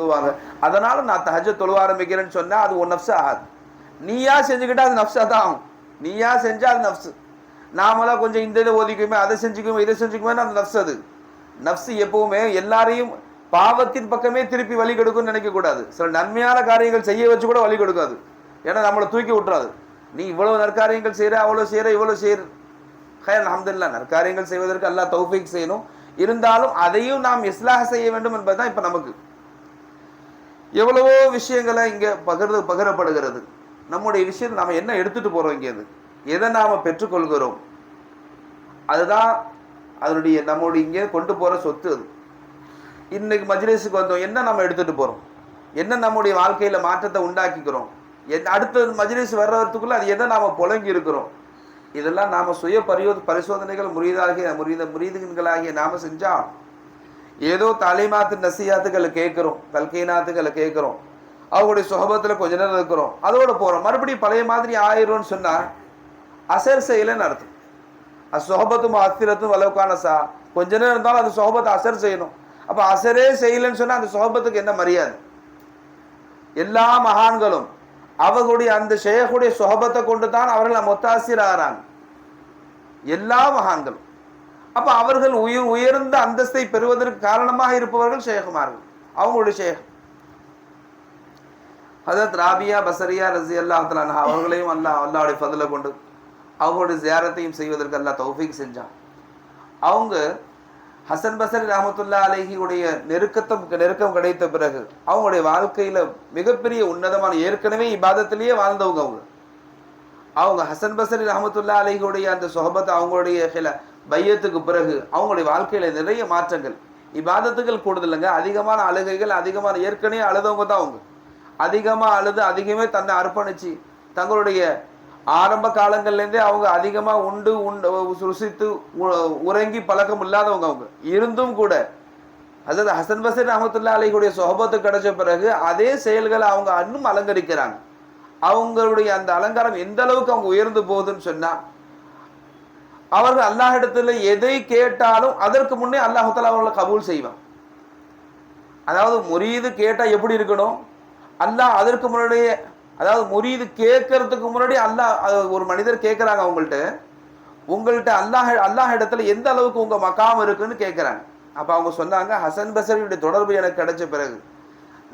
சொல்லுவாங்க. அதனால நான் தஹஜ தொழுவ ஆரம்பிக்கிறேன்னு சொன்னா அது ஒரு நப்சு ஆகாது. நீயா செஞ்சுக்கிட்டா அது நப்சா தான் ஆகும். நீயா செஞ்சா அது நஃப்ஸு. நாமெல்லாம் கொஞ்சம் இந்த இதை ஒதுக்குமே அதை செஞ்சுக்குமே இதை செஞ்சுக்குமே அந்த நஃப்ஸ் அது. நப்சு எப்பவுமே எல்லாரையும் பாவத்தின் பக்கமே திருப்பி வழி கொடுக்கும்னு நினைக்க கூடாது. சில நன்மையான காரியங்கள் செய்ய வச்சு கூட வழி கொடுக்காது. ஏன்னா நம்மளை தூக்கி விட்டுறாது. நீ இவ்வளவு நற்காரியங்கள் செய்யற அவ்வளவு செய்யற இவ்வளவு செய்யற ஹயர் அஹமதுல்லா நற்காரியங்கள் செய்வதற்கு எல்லா தௌஃபிக் செய்யணும். இருந்தாலும் அதையும் நாம் இஸ்லாக செய்ய வேண்டும் என்பதுதான் இப்போ நமக்கு. எவ்வளவோ விஷயங்களை இங்கே பகிர்ந்து பகிரப்படுகிறது. நம்முடைய விஷயத்தை நாம் என்ன எடுத்துட்டு போகிறோம் இங்கேருந்து எதை நாம் பெற்றுக்கொள்கிறோம்? அதுதான் அதனுடைய நம்முடைய இங்கே கொண்டு போகிற சொத்து அது. இன்னைக்கு மஜ்லிஸுக்கு வந்தோம் என்ன நம்ம எடுத்துகிட்டு போகிறோம் என்ன நம்முடைய வாழ்க்கையில் மாற்றத்தை உண்டாக்கிக்கிறோம்? என் அடுத்த மஜ்லிஸ் வர்றதுக்குள்ளே அது எதை நாம் புழங்கி இருக்கிறோம்? இதெல்லாம் நாம் சுய பரியோ பரிசோதனைகள் முறியதாகிய முறித முறிதுகளாகிய நாம் செஞ்சால் ஏதோ தலைமாத்து நசியாத்துக்களை கேட்குறோம் தல்கீனாத்துக்களை கேட்குறோம். அவங்களுடைய சுகபத்தில் கொஞ்ச நேரம் இருக்கிறோம். அதோட போகிறோம் மறுபடியும் பழைய மாதிரி ஆயிரும்னு சொன்னால் அசர் செய்யலைன்னு அர்த்தம். அது சுகபத்தும் அஸ்திரத்தும் வளவுக்கான சா கொஞ்ச நேரம் இருந்தாலும் அந்த சுகபத்தை அசர் செய்யணும். அப்போ அசரே செய்யலைன்னு சொன்னால் அந்த சுகபத்துக்கு என்ன மரியாதை? எல்லா மகான்களும் அவர்களுடைய அந்த ஷேகுடைய சுகபத்தை கொண்டு தான் அவர்கள் மொத்தாசிர் ஆகிறாங்க எல்லா மகான்களும். அப்ப அவர்கள் உயிர் உயர்ந்த அந்தஸ்தை பெறுவதற்கு காரணமாக இருப்பவர்கள் ஷேகுமார்கள். அவங்களுடைய ஷேக். ஹதரத் ராபியா பசரியா ரசி அல்லாஹ் அவர்களையும் அல்லா அல்லாவுடைய பதில கொண்டு அவங்களுடைய ஜியாரத்தையும் செய்வதற்கு அல்லா தௌஃபிக் செஞ்சான். அவங்க ஹசன் பசரி ரஹமத்துல்லா அலைஹியுடைய நெருக்கத்தம் நெருக்கம் கிடைத்த பிறகு அவங்களுடைய வாழ்க்கையில மிகப்பெரிய உன்னதமான ஏற்கனவே இபாதத்திலேயே வாழ்ந்தவங்க அவங்க. அவங்க ஹசன் பசரி ரஹமத்துல்லா அலைஹியுடைய அந்த சொஹபத்தை அவங்களுடைய ஹில பையத்துக்கு பிறகு அவங்களுடைய வாழ்க்கையில நிறைய மாற்றங்கள். இபாதத்துகள் கூடுதலுங்க அதிகமான அழுகைகள் அதிகமான ஏற்கனவே அழுதவங்க தான் அவங்க. அதிகமாக அழுது அதிகமே தன்னை அர்ப்பணிச்சு தங்களுடைய ஆரம்ப காலங்கள்லேருந்தே அவங்க அதிகமாக உண்டு உண்டு ருசித்து உ- உறங்கி பழக்கம் இல்லாதவங்க அவங்க. இருந்தும் கூட அதாவது ஹசன் பசன் ரஹமத்துல்லா அலைஹுடைய சொஹபத்து கிடைச்ச பிறகு அதே செயல்களை அவங்க இன்னும் அலங்கரிக்கிறாங்க. அவங்களுடைய அந்த அலங்காரம் எந்த அளவுக்கு அவங்க உயர்ந்து போகுதுன்னு சொன்னால் அவர்கள் அல்லாஹிடத்தில் எதை கேட்டாலும் அதற்கு முன்னே அல்லாஹால அவர்களை கபூல் செய்வான். அதாவது முரீது கேட்டால் எப்படி இருக்கணும்? அல்லாஹ் அதற்கு முன்னாடியே அதாவது முரீது கேட்கறதுக்கு முன்னாடி அல்லாஹ் ஒரு மனிதர் கேட்குறாங்க அவங்கள்ட்ட. உங்கள்கிட்ட அல்லாஹ் அல்லாஹ் இடத்துல எந்த அளவுக்கு உங்கள் மக்காம் இருக்குன்னு கேட்குறாங்க. அப்போ அவங்க சொன்னாங்க ஹசன் பசரியுடைய தொடர்பு எனக்கு கிடைச்ச பிறகு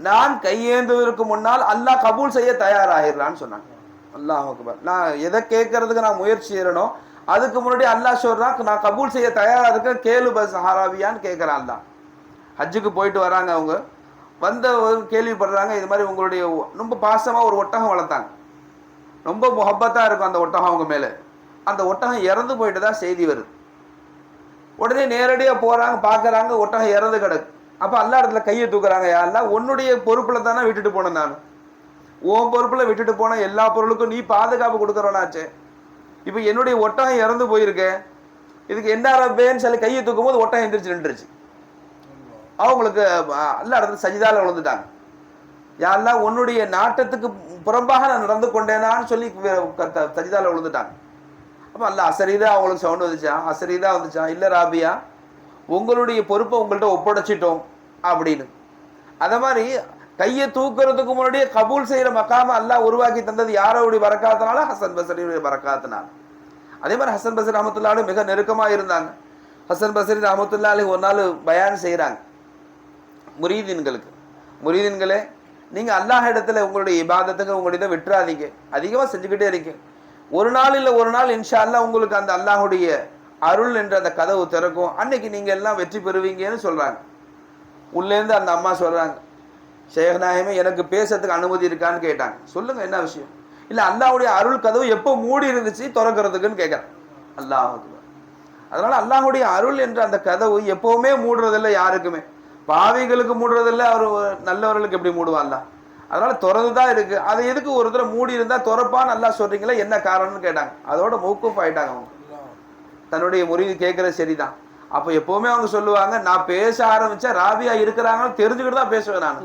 நான் கையேந்துவதற்கு முன்னால் அல்லாஹ் கபூல் செய்ய தயாராகிடலான்னு சொன்னாங்க. அல்லாஹ் நான் எதை கேட்கறதுக்கு நான் முயற்சி செய்யறனோ அதுக்கு முன்னாடி அல்லாஹ் சொல்றான் நான் கபூல் செய்ய தயாராக இருக்கேன் கேளு பஸ் ஹாராவியான்னு கேட்குறான் அல்லாஹ். ஹஜ்ஜுக்கு போயிட்டு வராங்க அவங்க. வந்த கேள்விப்படுறாங்க இது மாதிரி உங்களுடைய ரொம்ப பாசமாக ஒரு ஒட்டகம் வளர்த்தாங்க. ரொம்ப முகப்பத்தாக இருக்கும் அந்த ஒட்டகம் அவங்க மேலே. அந்த ஒட்டகம் இறந்து போயிட்டு தான் செய்தி வருது. உடனே நேரடியாக போகிறாங்க பார்க்குறாங்க ஒட்டகம் இறந்து கிடக்கு. அப்போ எல்லா இடத்துல கையை தூக்குறாங்க யாரெல்லாம் உன்னுடைய பொறுப்பில் தானே விட்டுட்டு போனேன் நான். உன் பொறுப்பில் விட்டுட்டு போன எல்லா பொருளுக்கும் நீ பாதுகாப்பு கொடுக்குறவனாச்சே. இப்போ என்னுடைய ஒட்டகம் இறந்து போயிருக்கே. இதுக்கு என்ன ரப்பேன்னு சொல்லி கையை தூக்கும் போது ஒட்டகம் எந்திரிச்சு நின்றுச்சு. அவங்களுக்கு எல்லா இடத்துல சஜிதாவில் விழுந்துட்டாங்க. யாரெல்லாம் உன்னுடைய நாட்டத்துக்கு புறம்பாக நான் நடந்து கொண்டேனான்னு சொல்லி க- விழுந்துட்டாங்க. அப்போ அல்ல அசரிதா அவங்களுக்கு சவுண்ட் வந்துச்சா? அசரிதா வந்துச்சா? இல்லை ராபியா உங்களுடைய பொறுப்பை உங்கள்கிட்ட ஒப்படைச்சிட்டோம் அப்படின்னு. அதை மாதிரி கையை தூக்குறதுக்கு முன்னாடியே கபூல் செய்யற மக்காம அல்லாஹ் உருவாக்கி தந்தது யாரோடைய வரக்காத்தனால ஹசன் பசரியுடைய வரக்காத்தினால அதே மாதிரி ஹசன் பசரி ரஹமத்துல்லாடு மிக நெருக்கமா இருந்தாங்க. ஹசன் பசரி ரஹமத்துல்லா ஒரு நாள் பயான் செய்கிறாங்க முரீதீன்களுக்கு. முரீதீன்களே நீங்க அல்லாஹ் இடத்துல உங்களுடைய இபாதத்துக்கு உங்களுடைய விட்டுறாதீங்க. அதிகமாக செஞ்சுக்கிட்டே இருக்கீங்க. ஒரு நாள் இல்லை ஒரு நாள் இன்ஷா அல்லா உங்களுக்கு அந்த அல்லாஹுடைய அருள் என்ற அந்த கதவு திறக்கும். அன்னைக்கு நீங்க எல்லாம் வெற்றி பெறுவீங்கன்னு சொல்றாங்க. உள்ளேருந்து அந்த அம்மா சொல்றாங்க சேகநாயகமே எனக்கு பேசுறதுக்கு அனுமதி இருக்கான்னு கேட்டாங்க. சொல்லுங்க என்ன விஷயம்? இல்ல அல்லாவுடைய அருள் கதவு எப்போ மூடி இருந்துச்சு திறக்கிறதுக்குன்னு கேட்கறேன் அல்லாஹ் அதனால அல்லாஹுடைய அருள் என்ற அந்த கதவு எப்பவுமே மூடுறதில்லை யாருக்குமே. பாவிகளுக்கு மூடுறதில்ல அவர் நல்லவர்களுக்கு எப்படி மூடுவான்ல அதனால திறந்து தான் இருக்கு. அது எதுக்கு ஒரு தடவை மூடி இருந்தா திறப்பான்னு நல்லா சொல்றீங்களா என்ன காரணம்னு கேட்டாங்க. அதோட மௌக்கூப் ஆயிட்டாங்க அவங்க. தன்னுடைய முறிவு கேட்கறது சரிதான். அப்போ எப்பவுமே அவங்க சொல்லுவாங்க நான் பேச ஆரம்பிச்சா ராபியா இருக்கிறாங்கன்னு தெரிஞ்சுக்கிட்டு தான் பேசுவேன் நான்.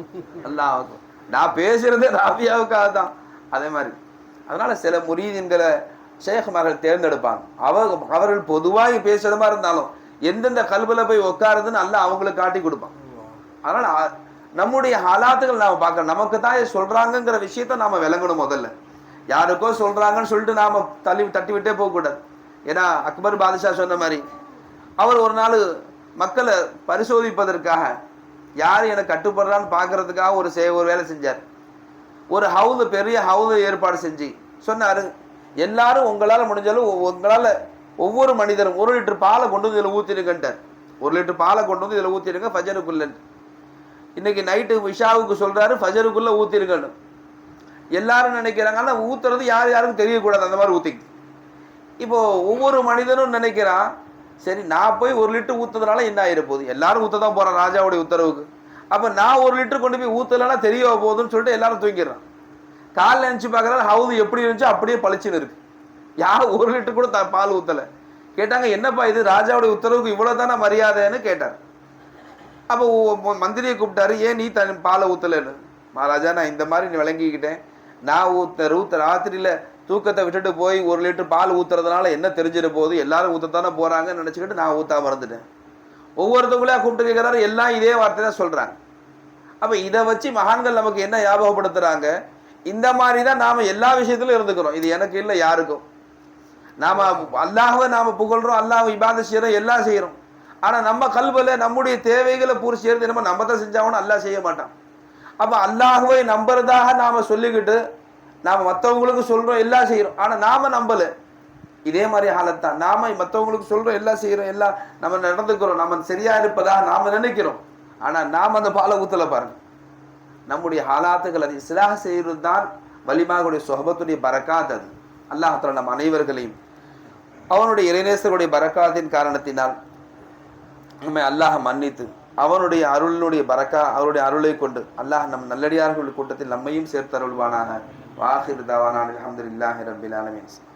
அல்லாவுக்கும் நான் பேசுறதே ராபியாவுக்காக தான். அதே மாதிரி அதனால சில முரீதின்களை ஷேഖ்மார்கள் தேர்ந்தெடுப்பாங்க. அவங்க அவர்கள் பொதுவாக பேசுறதா இருந்தாலும் எந்தெந்த கல்வில போய் உட்காருதுன்னு அல்ல அவங்களுக்கு காட்டி கொடுப்பான். அதனால நம்முடைய ஹாலாத்துகள் நாம பார்க்கணும். நமக்கு தான் சொல்றாங்கிற விஷயத்த நாம விளங்கணும் முதல்ல. யாருக்கோ சொல்றாங்கன்னு சொல்லிட்டு நாம தள்ளி தட்டி விட்டே போகக்கூடாது. ஏன்னா அக்பர் பாதுஷா சொன்ன மாதிரி அவர் ஒரு நாள் மக்களை பரிசோதிப்பதற்காக யார் எனக்கு கட்டுப்படுறான்னு பார்க்கறதுக்காக ஒரு செய் ஒரு வேலை செஞ்சார். ஒரு ஹவுது பெரிய ஹவுது ஏற்பாடு செஞ்சு சொன்னார் எல்லாரும் உங்களால் முடிஞ்சாலும் உங்களால் ஒவ்வொரு மனிதரும் ஒரு லிட்டர் பாலை கொண்டு வந்து இதில் ஊற்றிடுங்கன்ட்டார் ஒரு லிட்டர் பாலை கொண்டு வந்து இதில் ஊற்றிடுங்க ஃபஜருக்குள்ளன்ட்டு இன்னைக்கு நைட்டு விஷாவுக்கு சொல்கிறாரு ஃபஜருக்குள்ளே ஊற்றிருங்கன்னு எல்லாரும் நினைக்கிறாங்க ஆனால் ஊற்றுறது யார் யாருக்கும் தெரியக்கூடாது அந்த மாதிரி ஊற்றி இப்போது ஒவ்வொரு மனிதனும் நினைக்கிறான் சரி நான் போய் ஒரு லிட்டர் ஊத்துறதுனால என்ன ஆயிர போகுது? எல்லாரும் ஊத்த தான் போறான் ராஜாவுடைய உத்தரவுக்கு. அப்ப நான் ஒரு லிட்டர் கொண்டு போய் ஊற்றலைன்னா தெரிய போகுதுன்னு சொல்லிட்டு எல்லாரும் தூங்கிடுறான். காலைல நினச்சி பார்க்கறாரு ஹவுது எப்படி இருந்துச்சோ அப்படியே பளிச்சுன்னு இருக்கு. யாரும் ஒரு லிட்டர் கூட த- பால் ஊத்தல. கேட்டாங்க என்னப்பா இது? ராஜாவுடைய உத்தரவுக்கு இவ்வளோ தானே மரியாதைன்னு கேட்டார். அப்போ மந்திரியை கூப்பிட்டாரு ஏன் நீ தன் பாலை ஊற்றலைன்னு மகாராஜா நான் இந்த மாதிரி விளங்கிக்கிட்டேன். நான் ஊத்த ஊத்த ராத்திரியில தூக்கத்தை விட்டுட்டு போய் ஒரு லிட்டர் பால் ஊத்துறதுனால என்ன தெரிஞ்சிட போகுது? எல்லாரும் ஊத்தத்தானே போறாங்கன்னு நினைச்சுக்கிட்டு நான் ஊற்றாம மறந்துட்டேன். ஒவ்வொருத்தவங்களே கூப்பிட்டு கேட்கிறாரு எல்லாம் இதே வார்த்தை தான் சொல்றாங்க. அப்ப இதை வச்சு மகான்கள் நமக்கு என்ன ஞாபகப்படுத்துறாங்க? இந்த மாதிரி தான் நாம எல்லா விஷயத்திலும் இருந்துக்கிறோம். இது எனக்கு இல்லை யாருக்கும். நாம அல்லாஹ்வை நாம புகழ்றோம் அல்லாஹ் இபாத செய்யறோம் எல்லாம் செய்யறோம். ஆனா நம்ம கல்வில நம்முடைய தேவைகளை பூர்த்தி செய்யறது என்னமோ நம்ம தான் செஞ்சாகணும் அல்லாஹ் செய்ய மாட்டான். அப்ப அல்லாஹுவை நம்புறதாக நாம சொல்லிக்கிட்டு நாம் மற்றவங்களுக்கு சொல்கிறோம் எல்லாம் செய்கிறோம் ஆனால் நாம நம்பலை. இதே மாதிரி ஹாலத்தான். நாம மற்றவங்களுக்கு சொல்றோம் எல்லாம் செய்யறோம் எல்லாம் நம்ம நடந்துக்கிறோம். நம்ம சரியா இருப்பதாக நாம நினைக்கிறோம். ஆனா நாம் அந்த பாலை ஊத்தல பாருங்க. நம்முடைய ஹாலாத்துகள் அதை இஸ்லாஹ் செய்வது தான் வலிமாவுடைய சொஹபத்துடைய பரக்காத் அது. அல்லாஹத்துல நம் அனைவர்களையும் அவனுடைய இறைநேசருடைய பரக்காத்தின் காரணத்தினால் நம்மை அல்லாஹ் மன்னித்து அவனுடைய அருளினுடைய பரக்கா அவருடைய அருளை கொண்டு அல்லாஹ் நம் நல்லடியார்கள் கூட்டத்தில் நம்மையும் சேர்த்தருள்வானாக আখির দাওয়ান আলহামদুলিল্লাহ রবিল আলমিন।